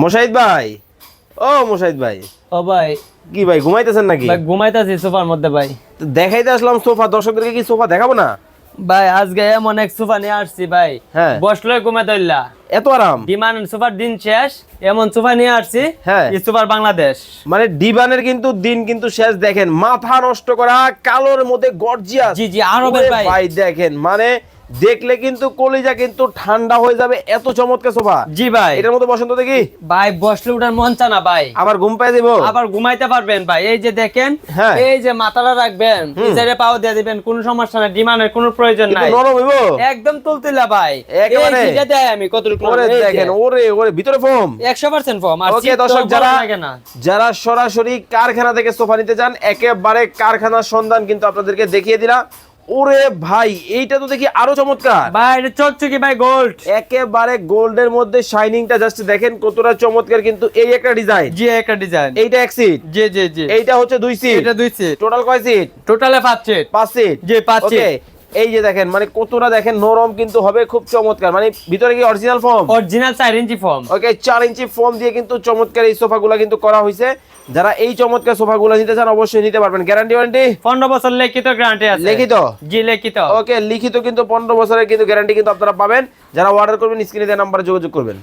মোশাহিদ ভাই? ও মোশাহিদ ভাই। ও ভাই। কি ভাই ঘুমাইতেছেন নাকি? ভাই ঘুমাইতেছি সোফার মধ্যে ভাই। তো দেখাইতে আসলাম সোফা দর্শকদেরকে কি সোফা দেখাবো না? ভাই আজকে এমন এক সোফা নিয়ে আসছি ভাই। হ্যাঁ। বসলে ঘুমাতে হইলা এত আরাম। ডিমান্ড সোফার দিন শেষ এমন সোফা নিয়ে আসছি হ্যাঁ। এই সোফার বাংলাদেশ। মানে ডিবানের কিন্তু দিন কিন্তু শেষ দেখেন মাথা নষ্ট করা কালোর মধ্যে গর্জিয়াস। জি জি আরবের ভাই। ভাই দেখেন মানে দেখলে কিন্তু কলিজা কিন্তু ঠান্ডা হয়ে যাবে। এত চমৎকার সোফা জি ভাই। এটার মতো বসন্ত দেখি? ভাই বসলে উঠার মন চা না ভাই। আবার ঘুম পাই দিব? আবার ঘুমাইতে পারবেন ভাই। এই যে দেখেন হ্যাঁ। এই যে মাথাটা রাখবেন পিছনে পাও দিয়ে দিবেন কোনো সমস্যা নাই ডিমান্ডের কোনো প্রয়োজন নাই। নরম হইব? একদম তুলতিলা ভাই। একেবারে। যে দেয় আমি কতটুকু ওরে দেখেন ওরে ওরে ভিতরে ফোম। একশো পার্সেন্ট ফর্ম আর ওকে দর্শক যারা যারা সরাসরি কারখানা থেকে সোফা নিতে চান একেবারে কারখানার সন্ধান কিন্তু আপনাদেরকে দেখিয়ে দিলাম। ওরে ভাই এইটা তো দেখি আরও চমৎকার। ভাই এটা চকচকি ভাই গোল্ড একেবারে গোল্ডের মধ্যে শাইনিংটা জাস্ট দেখেন কতটা চমৎকার কিন্তু এই একটা ডিজাইন জি একটা ডিজাইন এইটা এক সিট জি জি জি। এইটা হচ্ছে দুই সিট এটা দুই সিট টোটাল কয় সিট টোটালে পাঁচ সিট পাঁচ সিট জি পাঁচ ওকে সিট এই যে দেখেন মানে কতটা দেখেন নরম কিন্তু হবে খুব চমৎকার। মানে ভিতরে কি অরিজিনাল ফর্ম অরিজিনাল চার ইঞ্চি ফর্ম ওকে চার ইঞ্চি ফর্ম দিয়ে কিন্তু চমৎকার এই সোফাগুলো কিন্তু করা হয়েছে। যারা এই চমৎকার সোফাগুলো নিতে চান অবশ্যই নিতে পারবেন। গ্যারান্টি ওয়ারেন্টি পনেরো বছর লিখিত গ্যারান্টি আছে। লিখিত? জি লিখিত। ওকে লিখিত কিন্তু পনেরো বছরের কিন্তু গ্যারান্টি কিন্তু আপনারা পাবেন। যারা অর্ডার করবেন স্ক্রিনে দেওয়া নাম্বারে যোগাযোগ করবেন।